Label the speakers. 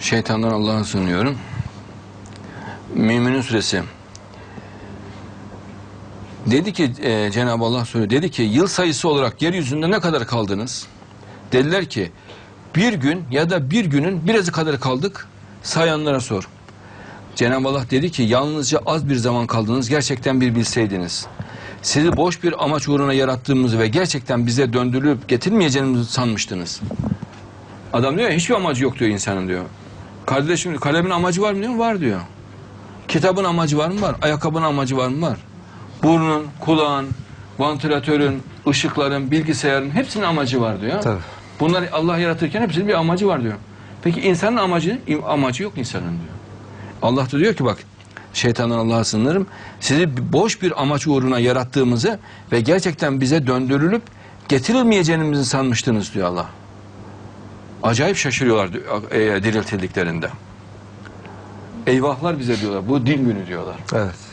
Speaker 1: Şeytandan Allah'a sığınıyorum. Müminin suresi. Dedi ki e, Cenab-ı Allah söylüyor. Dedi ki yıl sayısı olarak yeryüzünde ne kadar kaldınız? Dediler ki bir gün ya da bir günün birazı kadar kaldık. Sayanlara sor. Cenab-ı Allah dedi ki yalnızca az bir zaman kaldınız gerçekten bir bilseydiniz. Sizi boş bir amaç uğruna yarattığımızı ve gerçekten bize döndürülüp getirmeyeceğimizi sanmıştınız. Adam diyor ya hiçbir amacı yok diyor insanın diyor. Kardeşim kalemin amacı var mı diyor? Var diyor. Kitabın amacı var mı? Var. Ayakkabının amacı var mı? Var. Burnun, kulağın, vantilatörün, ışıkların, bilgisayarın hepsinin amacı var diyor.
Speaker 2: Tabii.
Speaker 1: Bunlar Allah yaratırken hepsinin bir amacı var diyor. Peki insanın amacı amacı yok insanın diyor. Allah da diyor ki bak şeytandan Allah'a sığınırım. Sizi boş bir amaç uğruna yarattığımızı ve gerçekten bize döndürülüp getirilmeyeceğimizi sanmıştınız diyor Allah. Acayip şaşırıyorlar diyor, e, diriltildiklerinde. Eyvahlar bize diyorlar. Bu din günü diyorlar.
Speaker 2: Evet.